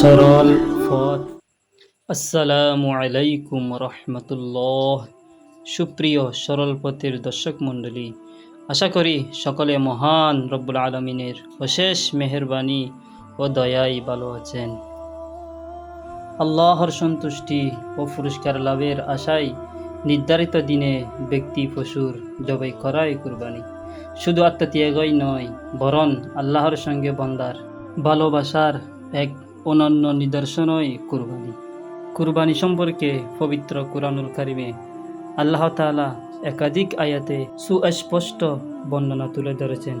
সরল পথ আসসালামু আলাইকুম রহমতুল্লাহ। সুপ্রিয় সরল পথের দর্শক মণ্ডলী, আশা করি সকলে মহান রব্বুল আলমিনের অশেষ মেহরবানি ও দয়াই ভালো আছেন। আল্লাহর সন্তুষ্টি ও পুরস্কার লাভের আশায় নির্ধারিত দিনে ব্যক্তি পশুর জবাই করাই কুরবানি। শুধু আত্মত্যাগই নয়, বরং আল্লাহর সঙ্গে বন্দার ভালোবাসার এক অনন্য নিদর্শনই কুরবানি। কুরবানি সম্পর্কে পবিত্র কুরআনুল কারিমে আল্লাহ তাআলা একাধিক আয়াতে সুস্পষ্ট বর্ণনা তুলে ধরেছেন।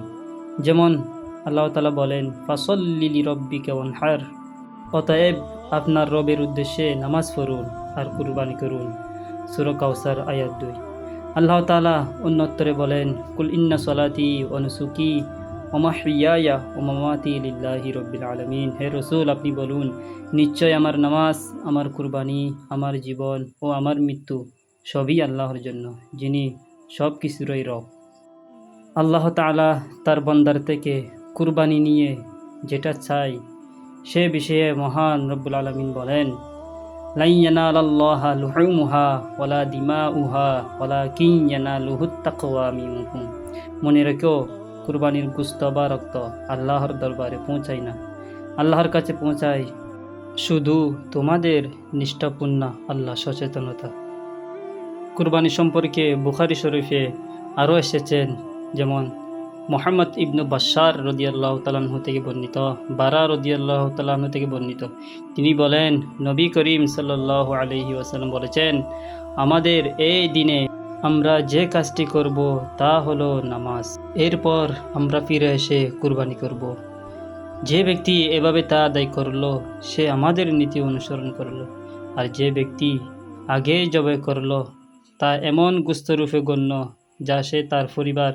যেমন আল্লাহ তাআলা বলেন ফাসল্লিলি রব্বিকা ওয়ানহার অতএব আপনার রবের উদ্দেশ্যে নামাজ পড়ুন আর কুরবানি করুন। সুর কাউসার আয়াত দুই। আল্লাহ তাআলা অন্যত্তরে বলেন, কুল ইন্না সলাতি অনুসুকি হে রসুল, আপনি বলুন, নিশ্চয় আমার নামাজ, আমার কুরবানি, আমার জীবন ও আমার মৃত্যু সবই আল্লাহর জন্য, যিনি সব কিছুরই রব। আল্লাহ তাআলা তার বন্দার থেকে কুরবানি নিয়ে যেটা চাই, সে বিষয়ে মহান রব্বুল আলমিন বলেন কিয়ানা লুহুত তাকওয়া মিনকুম। মনে রেখো কুরবানির গুস্ত বা রক্ত আল্লাহর দরবারে পৌঁছায় না। আল্লাহর কাছে পৌঁছায় শুধু তোমাদের নিষ্ঠাপূর্ণ আল্লাহ সচেতনতা। কুরবানি সম্পর্কে বুখারি শরীফে আরও এসেছেন, যেমন মোহাম্মদ ইবনু বাশার রদিয়াল্লাহ তালাহু থেকে বর্ণিত, বারা রদিয়াল্লাহ তালাহু থেকে বর্ণিত। তিনি বলেন, নবী করিম সাল্লাহ আলহি ওয়াসাল্লাম বলেছেন, আমাদের এই দিনে আমরা যে কাজটি করব তা হলো নামাজ। এরপর আমরা ফিরে এসে কুরবানি করব। যে ব্যক্তি এভাবে তা আদায় করল, সে আমাদের নীতি অনুসরণ করল। আর যে ব্যক্তি আগে জবাই করল, তা এমন গুস্তরূপে গণ্য যা সে তার পরিবার,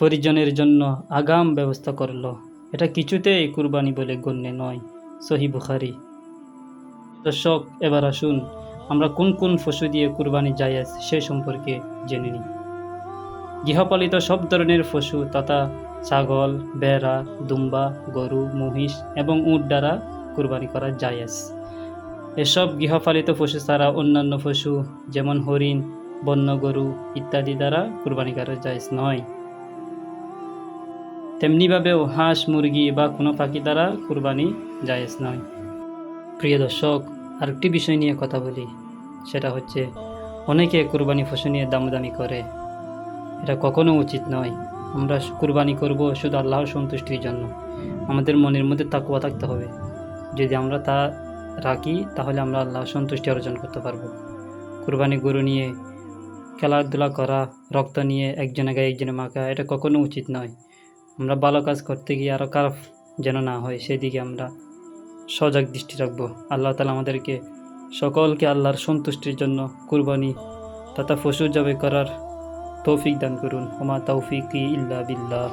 পরিজনের জন্য আগাম ব্যবস্থা করল। এটা কিছুতেই কুরবানি বলে গণ্য নয়, সহি বুখারি। দর্শক, এবার আসুন আমরা কোন কোন পশু দিয়ে কুরবানি জায়েজ সে সম্পর্কে জেনে নিই। গৃহপালিত সব ধরনের পশু তথা ছাগল বেড়া দুম্বা, গরু, মহিষ এবং উট দ্বারা কুরবানি করা জায়েজ এসব গৃহপালিত পশু ছাড়া অন্যান্য পশু যেমন হরিণ, বন্য গরু ইত্যাদি দ্বারা কুরবানি করা জায়েজ নয়। তেমনিভাবেও হাঁস, মুরগি বা কোনো পাখি দ্বারা কুরবানি জায়েজ নয়। প্রিয় দর্শক, আরেকটি বিষয় নিয়ে কথা বলি। সেটা হচ্ছে অনেকে কুরবানি পশু নিয়ে দামদামি করে। এটা কখনো উচিত নয়। আমরা কুরবানি করব শুধু আল্লাহর সন্তুষ্টির জন্য। আমাদের মনের মধ্যে তাকুয়া থাকতে হবে। যদি আমরা তা রাখি, তাহলে আমরা আল্লাহর সন্তুষ্টি অর্জন করতে পারব। কুরবানি গরু নিয়ে খেলাধুলা করা, রক্ত নিয়ে একজনে গায়ে একজনে মাখা, এটা কখনো উচিত নয়। আমরা ভালো কাজ করতে গিয়ে আরও খারাপ যেন না হয়, সেদিকে আমরা সজাগ দৃষ্টি রাখব। আল্লাহ তালা আমাদেরকে সকলকে আল্লাহর সন্তুষ্টির জন্য কুরবানি তথা পশু জবে করার তৌফিক দান করুন। ওমা তৌফিক ই ইল্লা বিল্লাহ।